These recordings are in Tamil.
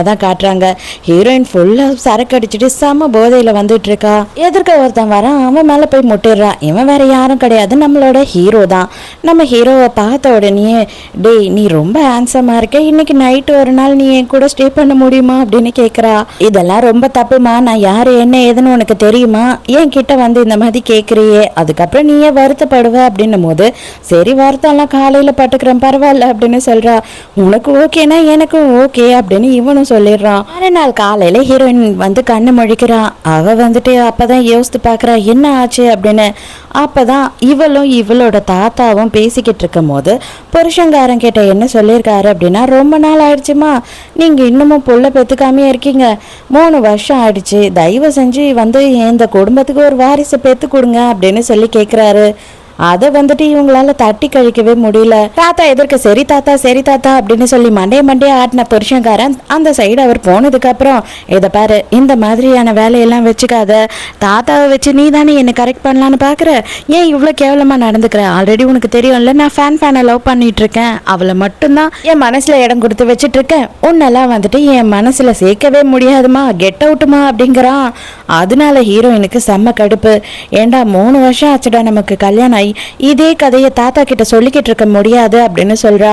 தான் காட்டுறாங்க? ஹீரோயின் ஃபுல்லாக சரக்கு அடிச்சுட்டு செம போதையில் வந்துட்டு இருக்கா எதிர்க்க ஒருத்தன் வரான் அவன் மேலே போய் முட்டிடுறான். இவன் வேற யாரும் கிடையாது நம்மளோட ஹீரோ தான். நம்ம ஹீரோவை பார்த்த உடனே டேய் நீ ரொம்ப ஹேண்ட்ஸமாக இருக்க. இன்னைக்கு நைட்டு ஒரு நாள் நீ என் கூட ஸ்டே பண்ண முடியுமா? அப்படின்னு கேட்குறா இதெல்லாம் ரொம்ப தப்புமா? நான் யார்? என்ன ஏதுன்னு உனக்கு தெரியுமா? என் கிட்ட வந்து இந்த மாதிரி கேட்குறியே அதுக்கப்புறம் நீயே வருத்தப்படுவ? அப்படின்னும் போது சரி வருத்தம்லாம் காலையில் பட்டுக்கிறேன் பரவாயில்ல அப்படின்னு சொல்கிறா உனக்கு ஓகேனா எனக்கும் ஓகே அப்படின்னு இவனும் சொல்லிடுறான் மறுநாள் காலையில ஹீரோயின் வந்து கண்ணு முழிக்கிறான் அவ வந்துட்டு அப்பதான் யோசித்து பார்க்கறா என்ன ஆச்சு? அப்படின்னு. அப்பதான் இவளும் இவளோட தாத்தாவும் பேசிக்கிட்டு இருக்கும் போது புருஷங்காரன் கிட்ட என்ன சொல்லியிருக்காரு அப்படின்னா ரொம்ப நாள் ஆயிடுச்சுமா. நீங்க இன்னமும் புள்ள பெத்துக்காமையே இருக்கீங்க. மூணு வருஷம் ஆயிடுச்சு. தயவு செஞ்சு வந்து இந்த குடும்பத்துக்கு ஒரு வாரிசு பெத்து கொடுங்க அப்படின்னு சொல்லி கேட்குறாரு அதை வந்துட்டு இவங்களால தட்டி கழிக்கவே முடியல. தாத்தா எதற்கு? சரி தாத்தா சரி தாத்தா அப்படின்னு சொல்லி மண்டே மண்டே ஆட்டின புருஷன்காரன் அந்த சைடு அவர் போனதுக்கு அப்புறம் இதை பாரு இந்த மாதிரியான வேலையெல்லாம் வச்சுக்காத. தாத்தாவை வச்சு நீ தானே என்னை கரெக்ட் பண்ணலான்னு பாக்குற? ஏன் இவ்வளோ கேவலமா நடந்துக்கிற? ஆல்ரெடி உனக்கு தெரியும்ல நான் ஃபேன் ஃபேனை லவ் பண்ணிட்டு இருக்கேன் அவளை மட்டும்தான் என் மனசுல இடம் கொடுத்து வச்சுட்டு இருக்கேன் உன்னெல்லாம் வந்துட்டு என் மனசுல சேர்க்கவே முடியாதுமா? கெட் அவுட்டுமா அப்படிங்கிறான். அதனால ஹீரோயினுக்கு செம்ம கடுப்பு. ஏண்டா மூணு வருஷம் ஆச்சுடா நமக்கு கல்யாணம் ஆகி இதே கதையை தாத்தா கிட்ட சொல்லிக்கிட்டு இருக்க முடியாது அப்படின்னு சொல்றா.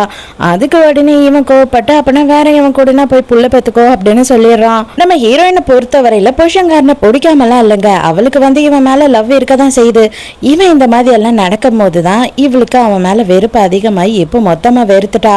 அதுக்கு உடனே இவன் கோவப்பட்டு அப்படின்னா வேற இவன் கூடனா போய் புள்ள பெத்துக்கோ அப்படின்னு சொல்லிடுறான். நம்ம ஹீரோயினை பொறுத்த வரையில புருஷங்காரனை பிடிக்காமலாம் இல்லைங்க. அவளுக்கு வந்து இவன் மேல லவ் இருக்க தான் செய்யுது. இவன் இந்த மாதிரி எல்லாம் நடக்கும் போது தான் இவளுக்கு அவன் மேல வெறுப்பு அதிகமாகி இப்போ மொத்தமா வெறுத்துட்டா.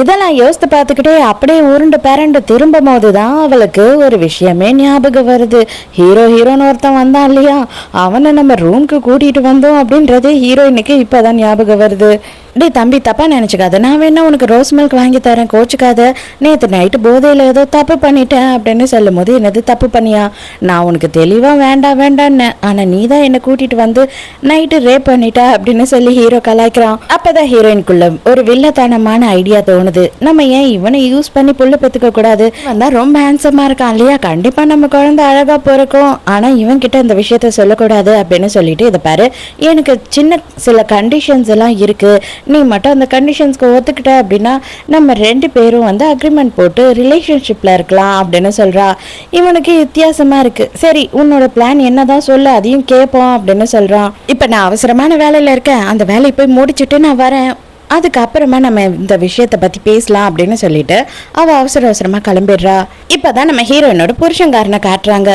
இதெல்லாம் யோசித்து பார்த்துக்கிட்டே அப்படியே உருண்டு பேரண்டு திரும்பும் போது தான் அவளுக்கு ஒரு விஷயமே ஞாபகம் வருது. ஹீரோ ஹீரோன்னு ஒருத்தன் வந்தான் இல்லையா? அவனை நம்ம ரூம்க்கு கூட்டிட்டு வந்தோம் அப்படின்றதே ஹீரோயினுக்கு இப்பதான் ஞாபகம் வருது. டேய் தம்பி தப்பாக நினச்சிக்காத. நான் வேணா உனக்கு ரோஸ் மில்க் வாங்கி தரேன் கோச்சுக்காத. நேற்று நைட்டு போதையில் ஏதோ தப்பு பண்ணிட்டேன் அப்படின்னு சொல்லும் போது என்னது தப்பு பண்ணியா? நான் உனக்கு தெளிவாக வேண்டாம் வேண்டான்னு ஆனால் நீ தான் என்னை கூட்டிட்டு வந்து நைட்டு ரேப் பண்ணிட்ட அப்படின்னு சொல்லி ஹீரோ கலாய்க்கிறான். அப்போ தான் ஹீரோயின்குள்ள ஒரு வில்லத்தனமான ஐடியா தோணுது. நம்ம ஏன் இவனை யூஸ் பண்ணி புள்ள பெற்றுக்க கூடாது? வந்தால் ரொம்ப ஹேண்ட்ஸமா இருக்கான் இல்லையா? கண்டிப்பாக நம்ம குழந்தை அழகாக பிறக்கும். ஆனால் இவன் கிட்ட இந்த விஷயத்த சொல்லக்கூடாது அப்படின்னு சொல்லிட்டு இதை பாரு. எனக்கு சின்ன சில கண்டிஷன்ஸ் எல்லாம் இருக்குது நீ மட்டும் அந்த கண்டிஷன்ஸ்க்கு ஒத்துக்கிட்ட அப்படின்னா நம்ம ரெண்டு பேரும் வந்து அக்ரிமெண்ட் போட்டு ரிலேஷன்ஷிப்பில் இருக்கலாம் அப்படின்னு சொல்கிறா இவனுக்கு வித்தியாசமா இருக்கு. சரி உன்னோட பிளான் என்ன தான் சொல்லு அதையும் கேட்போம் அப்படின்னு சொல்கிறான் இப்போ நான் அவசரமான வேலையில் இருக்கேன். அந்த வேலையை போய் முடிச்சிட்டு நான் வரேன். அதுக்கப்புறமா நம்ம இந்த விஷயத்தை பத்தி பேசலாம் அப்படின்னு சொல்லிட்டு அவ அவசர அவசரமா கிளம்பிடுறா. இப்பதான் நம்ம ஹீரோயினோட புருஷங்காரனை காட்டுறாங்க.